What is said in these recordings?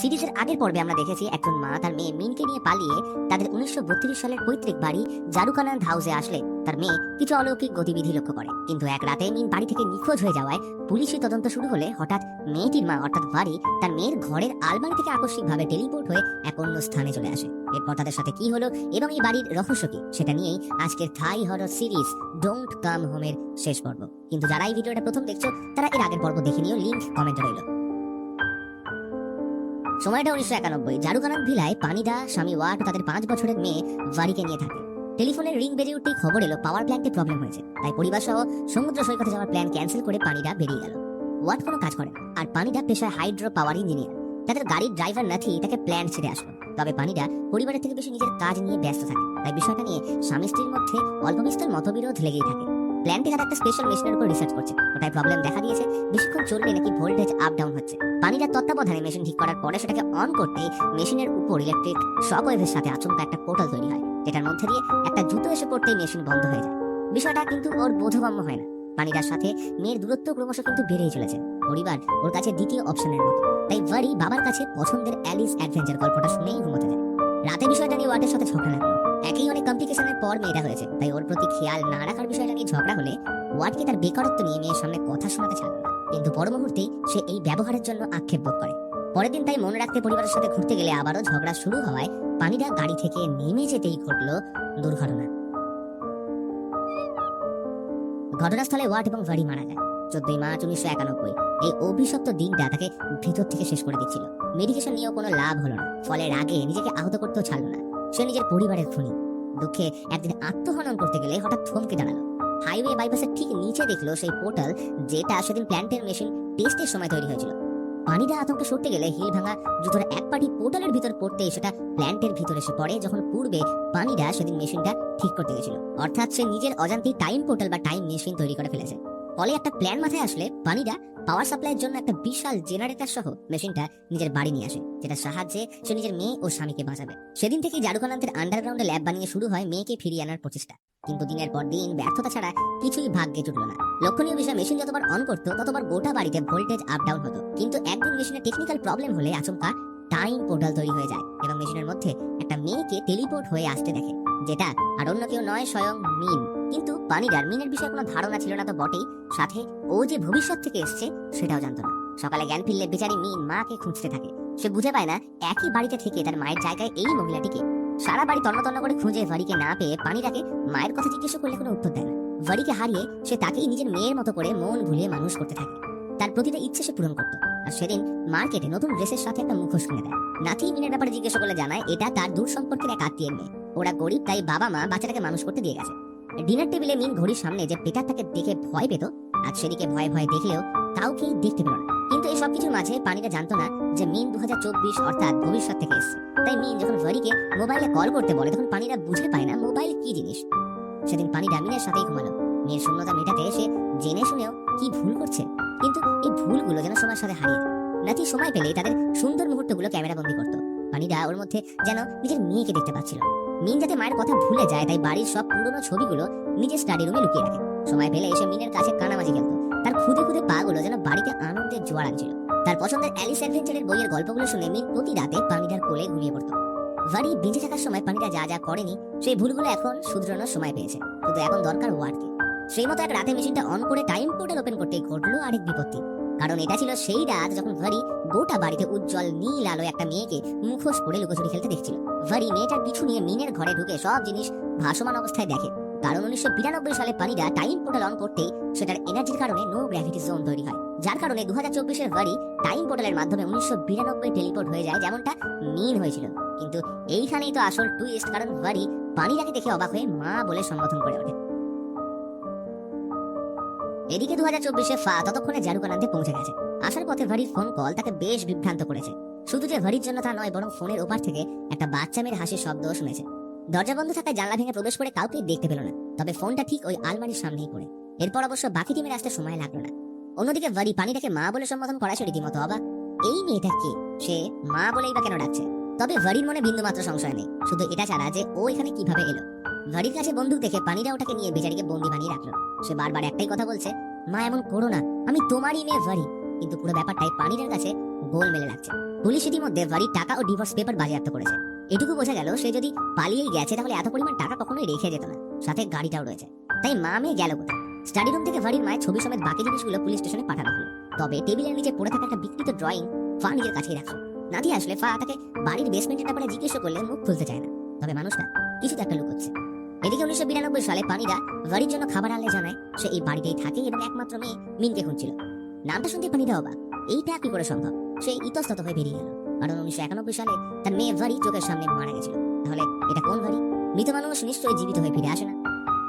সিরিজের আগের পর্বে আমরা দেখেছি একজন মা তার মেয়ে মিনকে নিয়ে পালিয়ে তাদের উনিশশো বত্রিশ সালের পৈতৃক বাড়ি জারুকানান্দ হাউসে আসলে। তার মেয়ে কিছু অলৌকিক গতিবিধি লক্ষ্য করে। কিন্তু এক রাতে মিন বাড়ি থেকে নিখোঁজ হয়ে যাওয়ায় পুলিশি তদন্ত শুরু হলে হঠাৎ মেয়েটির মা, অর্থাৎ বাড়ি, তার মেয়ের ঘরের আলমারি থেকে আকস্মিকভাবে টেলিপোর্ট হয়ে এক অন্য স্থানে চলে আসে। এরপর তাদের সাথে কি হলো এবং এই বাড়ির রহস্য কি, সেটা নিয়েই আজকের Thai horror series don't come হোমের শেষ পর্ব। কিন্তু যারা এই ভিডিওটা প্রথম দেখছ, তারা এর আগের পর্ব দেখে নিও লিঙ্ক কমেন্টে রইল। সময়টা উনিশশো একানব্বই। জারুকানাথ ভিলায় পানিদা স্বামী ওয়াট তাদের পাঁচ বছরের মেয়ে ভারিকে নিয়ে থাকে। টেলিফোনের রিং বেজে উঠতেই খবর এলো, পাওয়ার প্ল্যান্টে প্রবলেম হয়েছে। তাই পরিবার সহ সমুদ্র সৈকতে যাওয়ার প্ল্যান ক্যান্সেল করে পানিদা বেরিয়ে গেল। ওয়াট কোনো কাজ করে আর পানিদা পেশায় হাইড্রো পাওয়ার ইঞ্জিনিয়ার। তাদের গাড়ির ড্রাইভার নাথি তাকে প্ল্যান ছেড়ে আসলো। তবে পানিদা পরিবারের থেকে বেশি নিজের কাজ নিয়ে ব্যস্ত থাকে। তাই বিষয়টা নিয়ে স্বামী স্ত্রীর মধ্যে অল্প বিস্তর মতবিরোধ লেগেই থাকে। একটা স্পেশাল মেশিনের উপর রিসার্চ করছে প্রবলেম দেখা দিয়েছে, বেশিক্ষণ চললে নাকি ভোল্টেজ আপ ডাউন হচ্ছে। তত্ত্বাবধানে মেশিন ঠিক করার পরে সেটাকে অন করতে মেশিনের উপর ইলেকট্রিক শক ওয়েভের সাথে আচমকা একটা পোর্টাল তৈরি হয়, যেটার মধ্যে দিয়ে একটা জুতো এসে পড়তেই মেশিন বন্ধ হয়ে যায়। বিষয়টা কিন্তু ওর বোধগম্য হয় না। পানিটার সাথে মেয়ের দূরত্ব ক্রমশ কিন্তু বেড়েই চলেছে। পরিবার ওর কাছে দ্বিতীয় অপশনের মতো। তাই বাবার কাছে পছন্দের অ্যালিস অ্যাডভেঞ্চার গল্পটা শুনেই ঘুমোতে যায় রাতে বিষয়টা নিয়ে ওয়াটের সাথে ঝগড়া লাগল। কমপ্লিকেশনের পর মেয়েটা হয়েছে। তাই ওর প্রতি খেয়াল না রাখার বিষয়টা নিয়ে ঝগড়া হলে ওয়াটকে তার বেকারত্ব নিয়ে মেয়ের সামনে কথা শোনাতে ছাড়লো না। কিন্তু পর মুহূর্তেই সে এই ব্যবহারের জন্য আক্ষেপ বোধ করে। পরের দিন তাই মনে রাখতে পরিবারের সাথে ঘুরতে গেলে আবারও ঝগড়া শুরু হওয়ায় পানিটা গাড়ি থেকে নেমে যেতেই ঘটলো দুর্ঘটনা। ঘটনাস্থলে ওয়াট এবং ভারি মারা যায়। চোদ্দই মার্চ উনিশশো একানব্বই। এই অভিশপ্ত দিনটা তাকে ভিতর থেকে শেষ করে দিচ্ছিল। মেডিকেশন নিয়েও কোনো লাভ হলো না। ফলে রাগে নিজেকে আহত করতেও ছাড়লো না। সে নিজের পরিবারের খুনি। দুঃখে একদিন আত্মহনন করতে গেলে হঠাৎ থমকে দাঁড়াল। হাইওয়ে বাইপাসের ঠিক নিচে দেখল সেই পোর্টাল যেটা সেদিন প্ল্যান্টের মেশিন টেস্টের সময় তৈরি হয়েছিল। পানিটা আতঙ্কে সরতে গেলে হিল ভাঙা জুতোর এক পাটি পোর্টালের ভিতর পড়তে সেটা প্ল্যান্টের ভিতরে এসে পড়ে, যখন পূর্বে পানিটা সেদিন মেশিনটা ঠিক করতে গেছিল। অর্থাৎ সে নিজের অজান্তেই টাইম পোর্টাল বা টাইম মেশিন তৈরি করে ফেলেছে। ফলে একটা প্ল্যান মাথায় আসলে পানিটা পাওয়ার সাপ্লাইয়ের জন্য একটা বিশাল জেনারেটর সহ মেশিনটা নিজের বাড়ি নিয়ে আসে, যেটা সাহায্যে সে নিজের মেয়ে ও স্বামীকে বাঁচাবে। সেদিন থেকে জারুকানান্তের আন্ডারগ্রাউন্ডে ল্যাব বানিয়ে শুরু হয় মেয়েকে ফিরিয়ে আনার প্রচেষ্টা। কিন্তু দিনের পর দিন ব্যর্থতা ছাড়া কিছুই ভাগ্যে জুটলো না। লক্ষণীয় বিষয়, মেশিন যতবার অন করতো, ততবার গোটা বাড়িতে ভোল্টেজ আপ ডাউন হতো। কিন্তু একদিন মেশিনের টেকনিক্যাল প্রবলেম হলে আচমকা টাইম পোর্টাল তৈরি হয়ে যায় এবং মেশিনের মধ্যে একটা মেয়েকে টেলিপোর্ট হয়ে আসতে দেখে। যেটা আর অন্য কেউ নয় স্বয়ং মিন কিন্তু পানিদার মিনের বিষয়ে কোনো ধারণা ছিল না তো বটেই। সাথে ও যে ভবিষ্যৎ থেকে এসছে, সেটাও জানতো না। সকালে জ্ঞান ফিরলে বেচারি মিন মাকে খুঁজতে থাকে। সে বুঝে পায় না, একই বাড়িতে থেকে তার মায়ের জায়গায় এই মহিলাটিকে। সারা বাড়ি তন্ন তন্ন করে খুঁজে ভারিকে না পেয়ে পানিটাকে মায়ের কথা জিজ্ঞেস করলে কোনো উত্তর দেয় না। ভারিকে হারিয়ে সে তাকেই নিজের মেয়ের মতো করে মন ভুলিয়ে মানুষ করতে থাকে। তার প্রতিটা ইচ্ছে সে পূরণ করতো। আর সেদিন মার্কেটে নতুন ড্রেসের সাথে একটা মুখোশ কিনে দেয়। নাথি মিনের ব্যাপারে জিজ্ঞেস করলে জানায়, এটা তার দূর সম্পর্কের এক আত্মীয়ের মেয়ে। ওরা গরিব, তাই বাবা মা বাচ্চাটাকে মানুষ করতে দিয়ে গেছে। ডিনার টেবিলে মিন ঘড়ির সামনে যে পেটার তাকে দেখে ভয় পেত আজ সেদিকে ভয়ে ভয়ে দেখলেও কাউকেই দেখতে পেল না। কিন্তু এই সবকিছুর মাঝে পানিটা জানতো না যে মিন দু অর্থাৎ ভবিষ্যৎ থেকে এসছে। তাই মিন যখন ভারিকে মোবাইলে কল করতে বলে, তখন পানিরা বুঝে পায় না মোবাইল কি জিনিস। সেদিন পানিটা মিনের সাথেই ঘুমালো। মেয়ের শূন্যতা মেটাতে এসে জেনে শুনেও কি ভুল করছে। কিন্তু এই ভুলগুলো যেন সময়ের সাথে হারিয়ে। নাতি সময় পেলেই তাদের সুন্দর মুহূর্তগুলো ক্যামেরা বন্দি করতো। পানিরা ওর মধ্যে যেন নিজের মেয়েকে দেখতে পাচ্ছিল। মিন যাতে মায়ের কথা ভুলে যায়, তাই বাড়ির সব পুরনো ছবিগুলো নিজের স্টাডি রুমে লুকিয়ে রাখে। সময় পেলে এসে মিনের কাছে কানামাজি খেলতো। তার খুদে খুদে পাগুলো যেন বাড়িতে আনন্দের জোয়ার আনছিল তার পছন্দের অ্যালিস অ্যাডভেঞ্চারের বইয়ের গল্পগুলো শুনে মিন প্রতি রাতে পানিটার কোলে ঘুমিয়ে পড়তো। ভারি বেঁচে থাকার সময় পানিটা যা যা করেনি, সেই ভুলগুলো এখন শুধরানোর সময় পেয়েছে। কিন্তু এখন দরকার ওয়ার্ডকে সেই মতো এক রাতে মেশিনটা অন করে টাইম পোর্টাল ওপেন করতে ঘটলো আরেক বিপত্তি। কারণ এটা ছিল সেই রাত যখন ভারি গোটা বাড়িতে উজ্জ্বল নীল আলো একটা মেয়েকে মুখোশ পরে লুকোচুরি খেলতে দেখছিল। ভারি মেয়েটার পিছু নিয়ে মিনের ঘরে ঢুকে সব জিনিস ভাসমান অবস্থায় দেখে। কারণ উনিশশো বিরানব্বই সালে পানিরা টাইম পোর্টাল অন করতেই সেটার এনার্জির কারণে নো গ্র্যাভিটি জোন তৈরি হয়। যার কারণে দু হাজার চব্বিশের ভারি টাইম পোর্টালের মাধ্যমে উনিশশো বিরানব্বই টেলিপোর্ট হয়ে যায় যেমনটা মিন হয়েছিল। কিন্তু এইখানেই তো আসল টুইস্ট কারণ ভারি পানিরাকে দেখে অবাক হয়ে মা বলে সম্বোধন করে ওঠে। এদিকে দু হাজার চব্বিশে ফা ততক্ষণে জারুকানান্তে পৌঁছে গেছে। আসার পথে ভারির ফোন কল তাকে বেশ বিভ্রান্ত করেছে। শুধু যে ভারির জন্য তা নয়, বরং ফোনের ওপার থেকে একটা বাচ্চা মেয়ের হাসির শব্দও শুনেছে। দরজা বন্ধ থাকায় জানলা ভেঙে প্রবেশ করে কাউকে দেখতে পেল না। তবে ফোনটা ঠিক ওই আলমারির সামনেই পড়ে। এরপর অবশ্য বাকি টিমের আসতে সময় লাগল না। অন্যদিকে ভারি পানিটাকে মা বলে সম্বোধন করা সে রীতিমতো অবাক? এই মেয়েটা কে? সে মা বলেই বা কেন ডাকছে? তবে ভারির মনে বিন্দু মাত্র সংশয় নেই। শুধু এটা ছাড়া যে ও এখানে কীভাবে এলো? ভারির কাছে বন্দুক দেখে পানিরা ওটাকে নিয়ে বেচারিকে বন্দি বানিয়ে রাখল। সে বারবার একটাই কথা বলছে, মা, এমন করো না। আমি তোমারই মেয়ে ভারি। কিন্তু পুরো ব্যাপারটাই পানিরের কাছে গোল মেলে লাগছে। পুলিশ ইতিমধ্যে বাড়ির টাকা ও ডিভোর্স পেপার বাজেয়াপ্ত করেছে। এটুকু বোঝা গেল, সে যদি পালিয়েই গেছে তাহলে এত পরিমাণ টাকা কখনোই রেখে যেত না। সাথে গাড়িটাও রয়েছে। তাই মা মেয়ে গেল কোথায়? স্টাডি রুম থেকে বাড়ির মায়ের ছবি সমেত বাকি জিনিসগুলো পুলিশ স্টেশনে পাঠানো হলো। তবে টেবিলের নিচে পড়ে থাকা একটা বিকৃত ড্রয়িং ফা নিজের কাছেই রাখল। নাতি আসলে ফা তাকে বাড়ির বেসমেন্টের ব্যাপারে জিজ্ঞেস করলে মুখ খুলতে চায় না। তবে মানুষটা কিছু তো একটা লুকোচ্ছে। এদিকে উনিশশো বিরানব্বই সালে পানিরা বাড়ির জন্য খাবার আনলে জানায়, সে এই বাড়িতেই থাকে এবং একমাত্র মেয়ে মিনকে খুঁজছিল। নামটা শুনতে পানিরা অবাক এইটা কি করে সম্ভব? সে ইতস্তত হয়ে বেরিয়ে গেল। কারণ উনিশশো একানব্বই সালে তার মেয়ে ভারি চোখের সামনে মারা গেছিল। তাহলে এটা কোন ভারি? মৃত মানুষ নিশ্চয়ই জীবিত হয়ে ফিরে আসে না।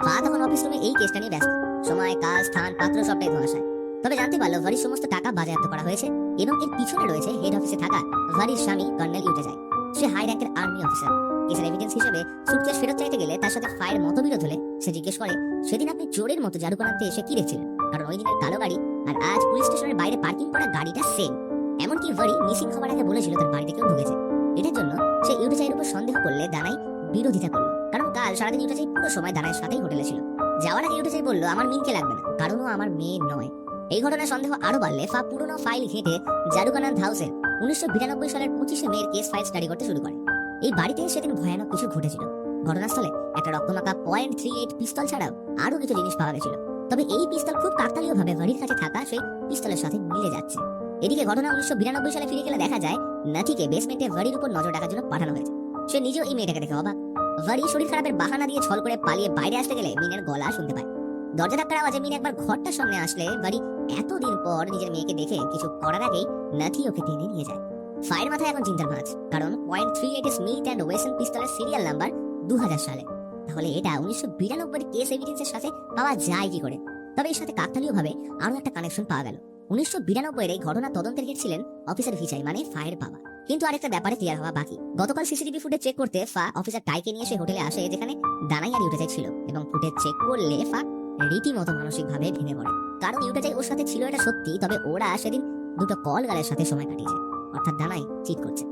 পা তখন অফিস রুমে এই কেসটা নিয়ে ব্যস্ত। সময়, কাজ স্থান পাত্র সবটাই ধোঁয়াশায় তবে জানতে পারল ভারির সমস্ত টাকা বাজেয়াপ্ত করা হয়েছে এবং এর পিছনে রয়েছে হেড অফিসে থাকা ভারির স্বামী কর্নেল ইউটে যায়। সে হাই র্যাঙ্কের আর্মি অফিসার কেসের এভিডেন্স হিসেবে সুটকেস ফেরত চাইতে গেলে তার সাথে ফায়ার মতবিরোধ হলে সে জিজ্ঞেস করে, সেদিন আপনি চোরের মতো জাদু করাতে এসে কি দেখছিলেন? কারণ ওই দিনের কালো গাড়ি আর আজ পুলিশ স্টেশনের বাইরে পার্কিং করা গাড়িটা সেম এমনকি ভারি মিসিং হওয়ার আগে বলেছিল তার বাড়িতে কেউ ঢুকেছে। এটার জন্য সে ইউটেচাইয়ের উপর সন্দেহ করলে দানাই বিরোধিতা করল। কারণ কাল সারাদিন ইউটেচাই পুরো সময় দানাইয়ের সাথেই হোটেলে ছিল। যাওয়ার আগে ইউটেচাই বলল, আমার মিনকে লাগবে না। কারণ ও আমার মেয়ে নয়। এই ঘটনার সন্দেহ আরও বাড়লে ফা পুরনো ফাইল ঘেঁটে জারুকানান্দ হাউসের উনিশশো বিরানব্বই সালের পঁচিশে মেয়ের কেস ফাইল স্টাডি করতে শুরু করে। এই বাড়িতে সেদিন ভয়ানক কিছু ঘটেছিল। ঘটনাস্থলে একটা রক্তমাখা পয়েন্ট থ্রি এইট পিস্তল ছাড়াও আরও কিছু জিনিস পাওয়া গেছিল। তবে এই পিস্তল খুব কাকতালীয় ভাবে। বাড়ির কাছে থাকা সেই পিস্তলের সাথে মিলে যাচ্ছে। এদিকে ঘটনা উনিশশো বিরানব্বই সালে ফিরে গেলে দেখা যায়, নাথিকে বেসমেন্টে ভারির উপর নজর রাখার জন্য পাঠানো হয়েছে। সে নিজেও এই মেয়েটাকে দেখে অবাক। ভারি শরীর খারাপের বাহানা দিয়ে ছল করে পালিয়ে বাইরে আসতে গেলে মিনের গলা শুনতে পায়। দরজা ধাক্কার আওয়াজে মিন একবার ঘরটার সামনে আসলে বাড়ি এতদিন পর নিজের মেয়েকে দেখে কিছু করার আগেই নাথি ওকে টেনে নিয়ে যায়। ফায়ার মাথায় এখন চিন্তার ভাঁজ কারণ point three eight Smith and Wesson পিস্তলের serial number দু হাজার সালে। তাহলে এটা উনিশশো বিরানব্বই কেস এভিডেন্সের সাথে পাওয়া যায় কি করে? তবে এর সাথে কাকতালীয় ভাবে আরও একটা কানেকশন পাওয়া গেল। উনিশশো বিরানব্বই এই ঘটনা তদন্তের হেড ছিলেন অফিসার ভিচাই মানে ফায়ার পাওয়া। কিন্তু আরেকটা ব্যাপারে ক্লিয়ার হওয়া বাকি। গতকাল সিসিটিভি ফুটেজ চেক করতে ফা অফিসার টাইকে নিয়ে সে হোটেলে আসে, যেখানে দানাই আর ইউটেজাই ছিল এবং ফুটেজ চেক করলে ফা রীতিমতো মানসিক ভাবে ভেঙে পড়ে। কারণ ইউটেজাই ওর সাথে ছিল এটা সত্যি, তবে ওরা সেদিন দুটো কল গালের সাথে সময় কাটিয়েছে। অর্থাৎ দানাই চিট করছে।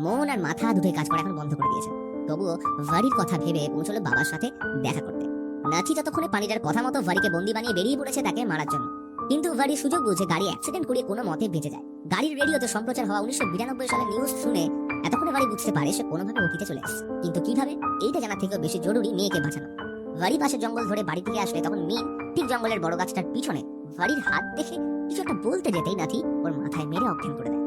মন আর মাথা দুটোই কাজ করা, এখন বন্ধ করে দিয়েছে। তবুও ভারির কথা ভেবে পৌঁছলো বাবার সাথে দেখা করতে। নাথি যতক্ষণে পানিটার কথা মতো ভারিকে বন্দি বানিয়ে বেরিয়ে পড়েছে তাকে মারার জন্য। কিন্তু ভারি সুযোগ বুঝে গাড়ি অ্যাক্সিডেন্ট করিয়ে কোনো মতে বেঁচে যায়। গাড়ির রেডিওতে সম্প্রচার হওয়া উনিশশো বিরানব্বই সালে নিউজ শুনে এতক্ষণে ভারি বুঝতে পারে সে কোনোভাবে অতীতে চলে এসেছে। কিন্তু কীভাবে? এইটা জানা থেকেও বেশি জরুরি মেয়েকে বাঁচানো। ভারি পাশে জঙ্গল ধরে বাড়ি থেকে আসলে তখন মিন ঠিক জঙ্গলের বড় গাছটার পিছনে ভারির হাত দেখে কিছু একটা বলতে যেতেই নাথি ওর মাথায় মেরে অজ্ঞান করে দেয়।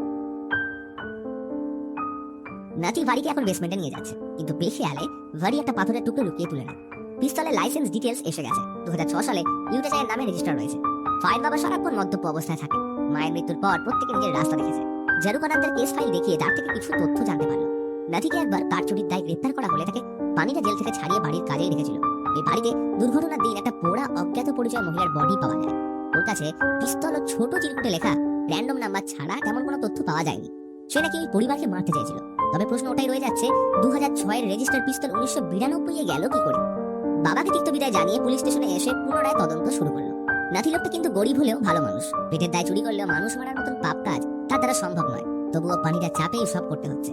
নাথি ভারিকে এখন বেসমেন্টে নিয়ে যাচ্ছে। কিন্তু বেখেয়ালে ভারি একটা পাথরের টুকরো লুকিয়ে তুলে নেয় পিস্তলের লাইসেন্স ডিটেলস এসে গেছে। দু সালে ইউটেজাইয়ের নামে রেজিস্টার রয়েছে। ফাইল বাবা সারাক্ষণ মদ্যপ অবস্থায় থাকে। মায়ের মৃত্যুর পর প্রত্যেকে নিজের রাস্তা দেখেছে। জারুকানান্দের কেস ফাইল দেখিয়ে তার থেকে কিছু তথ্য জানতে পারল। নাথিকে একবার কার চুরির দায় গ্রেপ্তার করা হলে তাকে পানিটা জেল থেকে ছাড়িয়ে বাড়ির কাজেই রেখেছিল। এই বাড়িতে দুর্ঘটনার দিন একটা পোড়া অজ্ঞাত পরিচয় মহিলার বডি পাওয়া যায়। ওর কাছে পিস্তল ও ছোট চিরকুটে লেখা র্যান্ডম নাম্বার ছাড়া তেমন কোনো তথ্য পাওয়া যায়নি। সে নাকি ওই পরিবারকে মারতে চেয়েছিল তবে প্রশ্ন ওটাই রয়ে যাচ্ছে দু হাজার ছয়ের রেজিস্টার পিস্তল উনিশশো বিরানব্বই এ গেল কি করে? বাবাকে তিক্ত বিদায় জানিয়ে পুলিশ স্টেশনে এসে পুনরায় তদন্ত শুরু করল। নাথি লোকটা কিন্তু গরিব হলেও ভালো মানুষ। পেটের দায় চুরি করলেও মানুষ মারার মতন পাপ কাজ তার দ্বারা সম্ভব নয়। তবুও পানিটা চাপেই সব করতে হচ্ছে।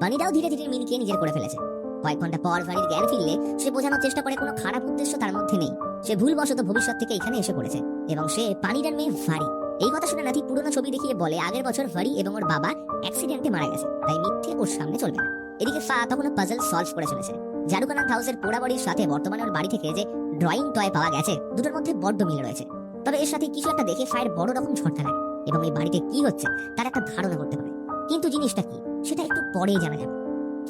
পানিটাও ধীরে ধীরে মিনকে নিজের করে ফেলেছে। কয়েক ঘণ্টা পর বাড়ির জ্ঞান ফিরলে সে বোঝানোর চেষ্টা করে কোনো খারাপ উদ্দেশ্য তার মধ্যে নেই। সে ভুলবশত ভবিষ্যৎ থেকে এখানে এসে পড়েছে এবং সে পানিটার মেয়ে ভারি। এই কথা শুনে নাথি পুরনো ছবি দেখিয়ে বলে, আগের বছর ভারি এবং ওর বাবা অ্যাক্সিডেন্টে মারা গেছে, তাই মিথ্যে ওর সামনে চলবে না। এদিকে ফা তখনও পাজল সলভ করে চলেছে। জারুকানাথ হাউসের পোড়া বাড়ির সাথে বর্তমানে ওর বাড়ি থেকে যে ড্রয়িং টয় পাওয়া গেছে, দুটোর মধ্যে বড্ড মিল রয়েছে। তবে এর সাথে কিছু একটা দেখে ফায়ের বড় রকম ঝটকা লাগে এবং এই বাড়িতে কি হচ্ছে, তার একটা ধারণা করতে পারে কিন্তু জিনিসটা কি, সেটা একটু পরেই জানা যাবে।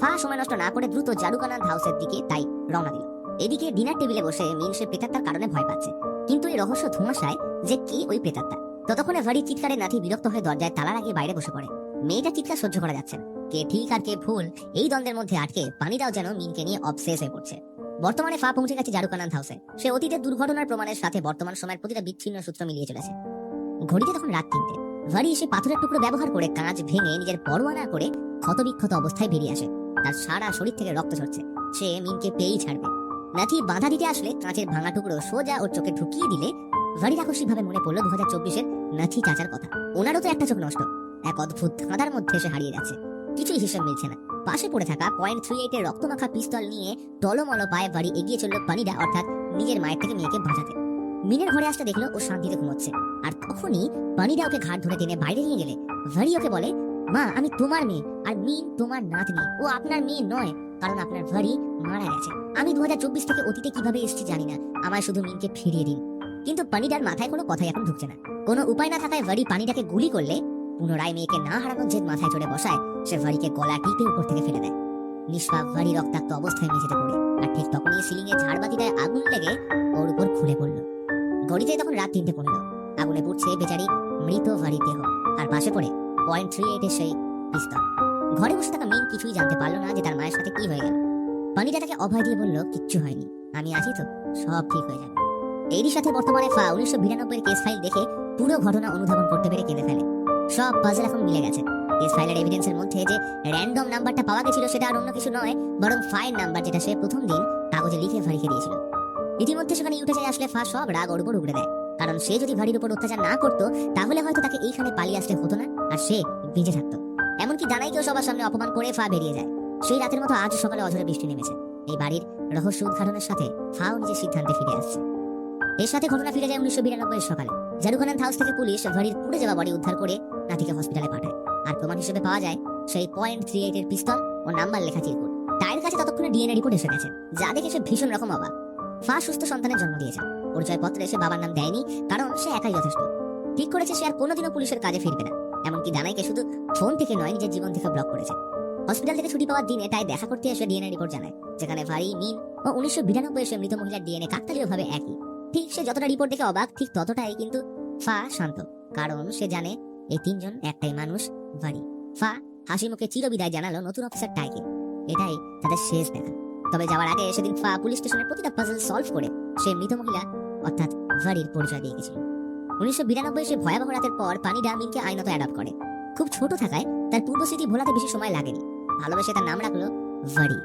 ফা সময় নষ্ট না করে দ্রুত জারুকানাথ হাউসের দিকে তাই রওনা দিল। এদিকে ডিনার টেবিলে বসে মিন সে প্রেতাত্মার কারণে ভয় পাচ্ছে। কিন্তু এই রহস্য ধোঁয়াশায় যে কি ওই প্রেতাত্মা? ততক্ষণে ভারী চিৎকারে নাথি বিরক্ত হয়ে দরজায় তালা লাগিয়ে বাইরে বসে পড়ে। মেয়েটা চিৎকার সহ্য করা যাচ্ছে না। কে ঠিক আর কে ভুল, এই দ্বন্দ্বের মধ্যে আটকে পানিটাও যেন মিনকে নিয়ে অবসেস হয়ে পড়ছে। বর্তমানে ফা পৌঁছে গেছে জারুকানাথ হাউসে সে অতীতের দুর্ঘটনার প্রমাণের সাথে বর্তমান সময়ের প্রতিটা বিচ্ছিন্ন সূত্র মিলিয়ে চলেছে। ঘড়িতে তখন রাত তিনটে। ভারি এসে পাথরের টুকরো ব্যবহার করে কাঁচ ভেঙে নিজের পরোয়া না করে ক্ষতবিক্ষত অবস্থায় বেরিয়ে আসে। তার সারা শরীর থেকে রক্ত ঝরছে। সে মিনকে পেয়েই ছাড়বে। নাথি বাধা দিতে আসলে কাঁচের ভাঙা টুকরো সোজা ওর চোখে ঢুকিয়ে দিলে ভারী আকস্মিক ভাবে মনে পড়ল দু হাজার চব্বিশের নাথি চাচার কথা। ওনারও তো একটা চোখ নষ্ট। এক অদ্ভুত ধাঁধার মধ্যে সে হারিয়ে যাচ্ছে কিছুই হিসাব মিলছে না। পাশে পড়ে থাকা পয়েন্ট থ্রি এইটের রক্তমাখা পিস্তল নিয়ে টলমল পায়ে বাড়ি এগিয়ে চলল পানিরা, অর্থাৎ নিজের মায়ের থেকে মেয়েকে বাঁচাতে। মিনের ঘরে আসতে দেখল ও শান্তিতে ঘুমোচ্ছে। আর তখনই পানিরা ওকে ঘাট ধরে টেনে বাইরে নিয়ে গেলে। ভারি ওকে বলে, মা, আমি তোমার মেয়ে, আর মিন তোমার নাতনি। ও আপনার মেয়ে নয়, কারণ আপনার ভারি মারা গেছে। আমি দু হাজার চব্বিশ থেকে অতীতে কীভাবে এসেছি জানি না। আমায় শুধু মিনকে ফিরিয়ে দিন। কিন্তু পানিটার মাথায় কোনো কথাই এখন ঢুকছে না। কোনো উপায় না থাকায় ভারি পানিটাকে গুলি করলে পুনরায় মেয়েকে না হারানোর জেদ মাথায় চড়ে বসায়, সে ভারিকে গলা টিপে উপর থেকে ফেলে দেয়। নিষ্পাপ ভারি রক্তাক্ত অবস্থায় মেঝেতে পড়ে, আর ঠিক তখনই সিলিং এ ঝাড়বাতিটায় আগুন লেগে ওর উপর খুলে পড়ল। গড়িতে তখন রাত তিনটে পনেরো। আগুনে পুড়ছে বেচারি মৃত ভারী দেহ, আর পাশে পড়ে পয়েন্ট থ্রি এইটের সেই পিস্তল। ঘরে বসে থাকা মেন কিছুই জানতে পারল না যে তার মায়ের সাথে কি হয়ে গেল। পানিটা তাকে অভয় দিয়ে বলল, কিচ্ছু হয়নি, আমি আছি তো, সব ঠিক হয়ে যাবে। এরই সাথে বর্তমানে ফা উনিশশো বিরানব্বই কেস ফাইল দেখে পুরো ঘটনা অনুধাবন করতে পেরে কেঁদে ফেলে। সব পাজল এখন মিলে গেছে। কেস ফাইলের এভিডেন্সের মধ্যে যে র্যান্ডম নাম্বারটা পাওয়া গেছিল সেটা আর অন্য কিছু নয়, বরং ফাইল নাম্বার যেটা সে প্রথম দিন কাগজে লিখে ভারিকে দিয়েছিল। ইতিমধ্যে সেখানে উঠে যায় আসলে ফা সব রাগ ওর উপর উগড়ে দেয়। কারণ সে যদি ভারির উপর অত্যাচার না করতো, তাহলে হয়তো তাকে এইখানে পালিয়ে আসতে হতো না, আর সে বেঁচে থাকতো। এমনকি দানাইকেও সবার সামনে অপমান করে ফা বেরিয়ে যায়। সেই রাতের মতো আজ সকালে অঝরে বৃষ্টি নেমেছে। এই বাড়ির রহস্য উদ্ঘাটনের সাথে ফাও নিজের সিদ্ধান্তে ফিরে আসছে। এর সাথে ঘটনা ফিরে যায় উনিশশো বিরানব্বই সকালে। জারুখানান হাউস থেকে পুলিশ ভারির পুড়ে যাওয়া বডি উদ্ধার করে নাতিকে হসপিটালে পাঠায়। আর প্রমাণ হিসেবে পাওয়া যায়, সেই পয়েন্ট থ্রি এইট এর পিস্তল ও নাম্বার লেখা চিরকুট তাইর কাছে ততক্ষণে ডিএনএ রিপোর্ট এসে গেছে, যা দেখে সে ভীষণ রকম অবাক। ফা সুস্থ সন্তানের জন্ম দিয়েছে। পরিচয়পত্রে সে বাবার নাম দেয়নি, কারণ সে একাই যথেষ্ট। ঠিক করেছে সে আর কোনোদিনও পুলিশের কাজে ফিরবে না। এমনকি দানাইকে শুধু ফোন থেকে নয়, নিজের জীবন থেকে ব্লক করেছে। হসপিটাল থেকে ছুটি পাওয়ার দিনে তাই দেখা করতে এসে ডিএনএ রিপোর্ট জানায়। যেখানে ভারী মিন ও উনিশশো বিরানব্বই এসে মৃত মহিলার ডিএনএ কাকতালীয় ভাবে একই। ঠিক সে যতটা রিপোর্ট দেখে অবাক, ঠিক ততটাই কিন্তু ফা শান্ত। কারণ সে জানে এই তিনজন একটাই মানুষ ভারী ফা হাসি মুখে চিরবিদায় জানালো নতুন অফিসার টাইকে। এটাই তাদের শেষ দেখা। তবে যাওয়ার আগে সেদিন ফা পুলিশ স্টেশনের প্রতিটা পাজল সলভ করে সে মৃত মহিলা, অর্থাৎ ভারির পরিচয় দিয়ে গেছিল। উনিশশো বিরানব্বই সে ভয়াবহ রাতের পর পানি ডামিনকে আইনত অ্যাডপ্ট করে। খুব ছোট থাকায় তার পূর্ব পূর্বস্মৃতি ভোলাতে বেশি সময় লাগেনি। ভালোবেসে তার নাম রাখল ভারি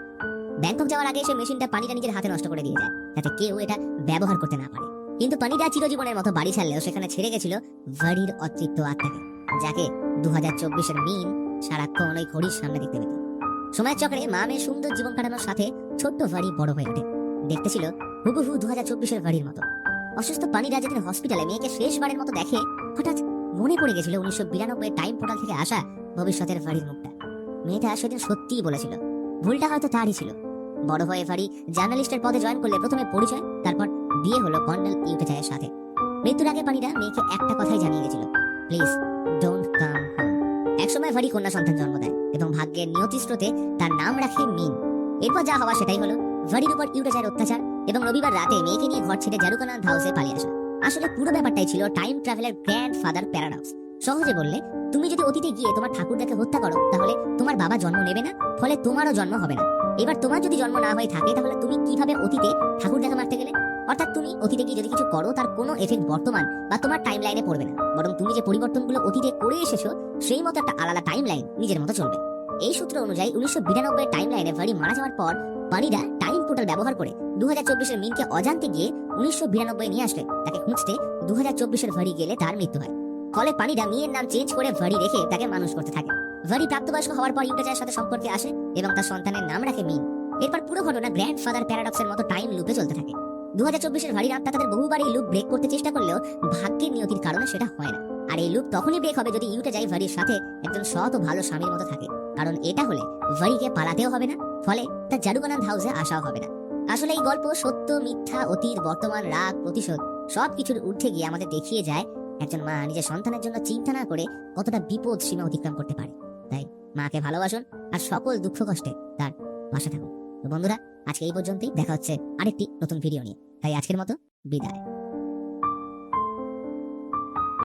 ব্যাংকক যাওয়ার আগে সে মেশিনটা পানিটা নিজের হাতে নষ্ট করে দিয়ে যায়। যাতে কেউ এটা ব্যবহার করতে না পারে। কিন্তু পানিটা চিরজীবনের মতো বাড়ি ছাড়লেও সেখানে ছেড়ে গেছিল ভারির অতৃপ্ত আত্মাকে, যাকে দু হাজার চব্বিশের মিন সারাক্ষণ ওই ঘড়ির সামনে দেখতে পেত। সময়ের চক্রে মা মেয়ে সুন্দর জীবন কাটানোর সাথে ছোট্ট ভারি বড় হয়ে ওঠে। দেখতে ছিল হুবহু দু হাজার চব্বিশের বাড়ির মতো। অসুস্থ পানিরা যেদিন হসপিটালে মেয়েকে শেষবারের মতো দেখে, হঠাৎ মনে পড়ে গেছিল উনিশশো বিরানব্বই টাইম পোর্টাল থেকে আসা ভবিষ্যতের বাড়ির মুখটা। মেয়েটা সেদিন সত্যিই বলেছিল, ভুলটা হয়তো তারই ছিল। বড় হয়ে ভারি জার্নালিস্টের পদে জয়েন করলে প্রথমে পরিচয়, তারপর বিয়ে হলো কর্নেল ইউটেজায়ের সাথে। মৃত্যুর আগে পানিরা মেয়েকে একটা কথাই জানিয়ে গেছিল, প্লিজ ডোন্ট কাম হোম একসময় ভারি কন্যা সন্তান জন্ম দেয় এবং ভাগ্যের নিয়তি স্রোতে তার নাম রাখে মিন। এরপর যা হওয়া সেটাই হলো ভারির উপর ইউটেজায়ের অত্যাচার এবং রবিবার রাতে মেয়েকে নিয়ে ঘর ছেড়ে জারুকানাথ হাউসে পালিয়ে আসা। আসলে পুরো ব্যাপারটাই ছিল টাইম ট্রাভেলের গ্র্যান্ড ফাদার প্যারাডক্স। সহজে বললে, তুমি যদি অতীতে গিয়ে তোমার ঠাকুরদাকে হত্যা করো, তাহলে তোমার বাবা জন্ম নেবে না, ফলে তোমারও জন্ম হবে না। এবার তোমার যদি জন্ম না হয়ে থাকে, তাহলে তুমি কীভাবে অতীতে ঠাকুরদাকে মারতে গেলে? অর্থাৎ তুমি অতীতে গিয়ে যদি কিছু করো, তার কোনো এফেক্ট বর্তমান বা তোমার টাইম লাইনে পড়বে না। বরং তুমি যে পরিবর্তনগুলো অতীতে করে এসেছ, সেই মতো একটা আলাদা টাইম লাইন নিজের মতো চলবে। এই সূত্র অনুযায়ী উনিশশো বিরানব্বই টাইম লাইনে ভারি মারা যাওয়ার পর পানিরা টাইম পোর্টাল ব্যবহার করে দু হাজার চব্বিশের মিনকে অজান্তে গিয়ে উনিশশো বিরানব্বই নিয়ে আসলে। তাকে খুঁজতে দু হাজার চব্বিশের ভারি গেলে তার মৃত্যু হয়। ফলে পানিরা মেয়ের নাম চেঞ্জ করে ভারি রেখে তাকে মানুষ করতে থাকে। ভারি প্রাপ্তবয়স্ক হওয়ার পর ইউটেজার সাথে সম্পর্কে আসে এবং তার সন্তানের নাম রাখে মিন এরপর পুরো ঘটনা গ্র্যান্ড ফাদার প্যারাডক্সের মতো টাইম লুপে চলতে থাকে। দু হাজার চব্বিশের ভারী আত্মা তাদের বহুবার এই লুপ ব্রেক করতে চেষ্টা করলেও ভাগ্যের নিয়তির কারণে সেটা হয় না। আর এই লুপ তখনই ব্রেক হবে যদি ইউটে যাই ভারির সাথে একজন সৎ ও ভালো স্বামীর মতো থাকে। কারণ এটা হলে ভারিকে পালাতেও হবে না, ফলে তার জাদুগানাথ হাউসে আসাও হবে না। আসলে এই গল্প সত্য, মিথ্যা, অতীত, বর্তমান, রাগ, প্রতিশোধ সবকিছুর ঊর্ধ্বে গিয়ে আমাদের দেখিয়ে যায় একজন মা নিজের সন্তানের জন্য চিন্তা না করে কতটা বিপদ সীমা অতিক্রম করতে পারে। তাই মাকে ভালোবাসুন আর সকল দুঃখ কষ্টে তার পাশে থাকুন। তো বন্ধুরা, আজকে এই পর্যন্তই। দেখা হচ্ছে আরেকটি নতুন ভিডিও নিয়ে। তাই আজকের মতো বিদায়।